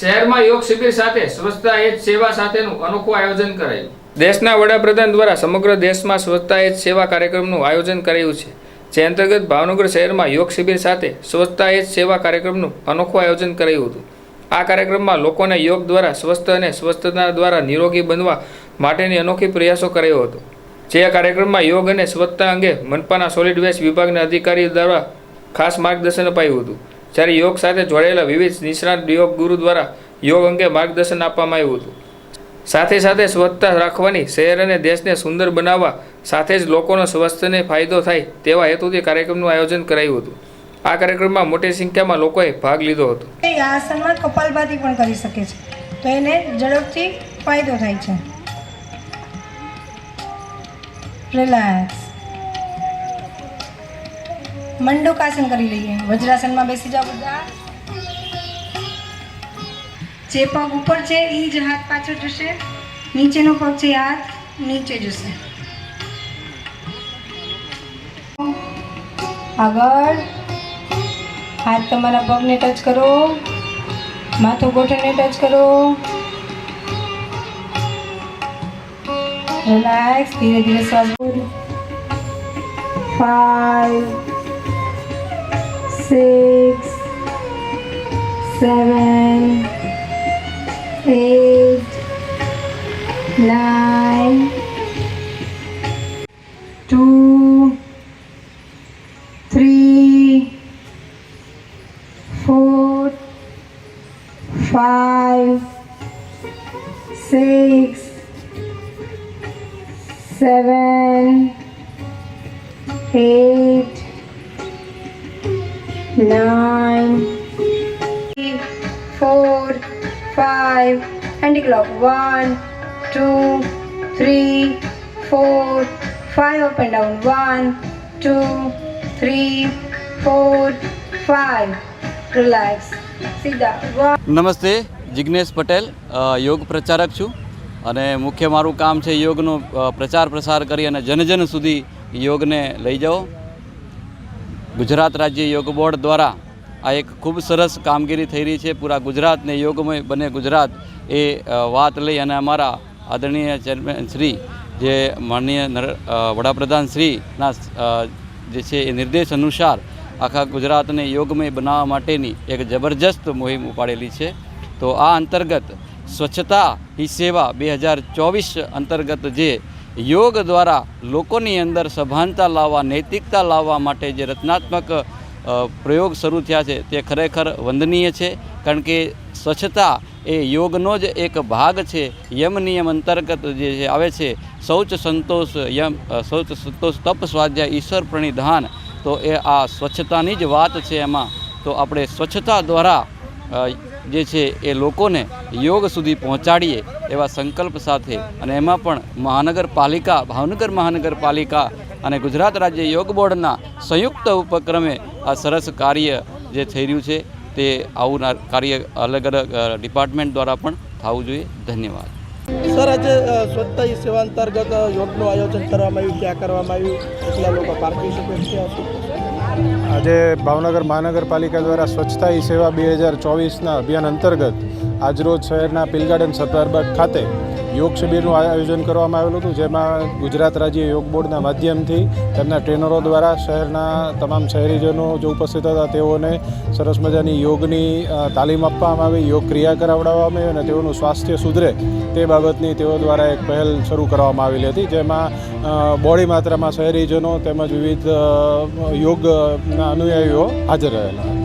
શહેરમાં યોગ શિબિર સાથે સ્વચ્છતા એ સેવા સાથેનું અનોખું આયોજન કરાયું. દેશના વડાપ્રધાન દ્વારા સમગ્ર દેશમાં સ્વચ્છતા એ સેવા કાર્યક્રમનું આયોજન કરાયું છે. જે અંતર્ગત ભાવનગર શહેરમાં યોગ શિબિર સાથે સ્વચ્છતા એ સેવા કાર્યક્રમનું અનોખું આયોજન કરાયું હતું. આ કાર્યક્રમમાં લોકોને યોગ દ્વારા સ્વસ્થ અને સ્વસ્થતા દ્વારા નિરોગી બનવા માટેની અનોખી પ્રયાસો કરાયો હતો. જે આ કાર્યક્રમમાં યોગ અને સ્વચ્છતા અંગે મનપાના સોલિડ વેસ્ટ વિભાગના અધિકારી દ્વારા ખાસ માર્ગદર્શન અપાયું હતું. જ્યારે યોગ સાથે જોડાયેલા વિવિધ નિષ્ણાત યોગ ગુરુ દ્વારા યોગ અંગે માર્ગદર્શન આપવામાં આવ્યું હતું. સાથે સાથે સ્વચ્છતા રાખવાની, શહેર અને દેશને સુંદર બનાવવા સાથે જ લોકોનો સ્વસ્થને ફાયદો થાય તેવા હેતુથી કાર્યક્રમનું આયોજન કરાયું હતું. આ કાર્યક્રમમાં મોટી સંખ્યામાં લોકોએ ભાગ લીધો હતો. આસનમાં કપાલભાતી પણ કરી શકે છે. તો એને ઝડપથી ફાયદો થાય છે. રિલેક્સ. મંડુકાસન કરી લઈએ. વજ્રાસનમાં બેસી જાઓ બધા. જે પગ ઉપર છે એ જ હાથ પાછળ જશે. નીચેનો પગ છે હાથ નીચે જશે. આગળ. હાથ તમારા પગને ટચ કરો. માથું ગોઠણને ટચ કરો. રિલેક્સ ધીરે ધીરે શ્વાસ five six, seven, eight, nine, two, three, four, five, six, seven, eight. Nine, four, five, anti-clock. One, two, three, four, five up and down. One, two, three, four, five. Relax. સીધા. નમસ્તે જિજ્ઞેશ પટેલ યોગ પ્રચારક છું અને મુખ્ય મારું કામ છે યોગનો પ્રચાર પ્રસાર કરી અને જન જન સુધી યોગને લઈ જાઓ ગુજરાત રાજ્ય યોગ બોર્ડ દ્વારા આ એક ખૂબ સરસ કામગીરી થઈ રહી છે. પૂરા ગુજરાતને યોગમય બને ગુજરાત એ વાત લઈ અને અમારા આદરણીય ચેરમેન શ્રી, જે માનનીય વડાપ્રધાન શ્રીના જે છે એ નિર્દેશ અનુસાર આખા ગુજરાતને યોગમય બનાવવા માટેની એક જબરજસ્ત મુહિમ ઉપાડેલી છે. તો આ અંતર્ગત સ્વચ્છતા હી સેવા બે હજાર ચોવીસ અંતર્ગત જે યોગ દ્વારા લોકોની અંદર સભાનતા લાવવા, નૈતિકતા લાવવા માટે જે રચનાત્મક પ્રયોગ શરૂ થયા છે તે ખરેખર વંદનીય છે. કારણ કે સ્વચ્છતા એ યોગનો જ એક ભાગ છે. યમ નિયમ અંતર્ગત જે આવે છે, શૌચ સંતોષ યમ શૌચ સંતોષ તપ સ્વાધ્યાય ઈશ્વર પ્રણિધાન, તો એ આ સ્વચ્છતાની જ વાત છે એમાં. તો આપણે સ્વચ્છતા દ્વારા જે છે એ લોકોને યોગ સુધી પહોંચાડીએ. એવા સંકલ્પ સાથે અને એમાં પણ મહાનગરપાલિકા, ભાવનગર મહાનગરપાલિકા અને ગુજરાત રાજ્ય યોગ બોર્ડના સંયુક્ત ઉપક્રમે આ સરસ કાર્ય જે થઈ રહ્યું છે તે આવું કાર્ય અલગ અલગ ડિપાર્ટમેન્ટ દ્વારા પણ થવું જોઈએ. ધન્યવાદ. સર, આજે સ્વચ્છતા સેવા અંતર્ગત યોગનું આયોજન કરવામાં આવ્યું, ક્યાં કરવામાં આવ્યું, કેટલા લોકો પાર્ટિસિપેટ થયા? આજે ભાવનગર મહાનગરપાલિકા દ્વારા સ્વચ્છતા સેવા બે હજાર ચોવીસના અભિયાન અંતર્ગત આજરોજ શહેરના પિલગાર્ડન સત્તારબાગ ખાતે યોગ શિબિરનું આયોજન કરવામાં આવેલું હતું, જેમાં ગુજરાત રાજ્ય યોગ બોર્ડના માધ્યમથી તેમના ટ્રેનરો દ્વારા શહેરના તમામ શહેરીજનો જો ઉપસ્થિત હતા, તેઓને સરસ મજાની યોગની તાલીમ આપવામાં આવી, યોગ ક્રિયા કરાવડાવવામાં આવી અને તેઓનું સ્વાસ્થ્ય સુધરે તે બાબતની તેઓ દ્વારા એક પહેલ શરૂ કરવામાં આવેલી હતી, જેમાં બોડી માત્રામાં શહેરીજનો તેમજ વિવિધ યોગના અનુયાયીઓ હાજર રહેલા હતા.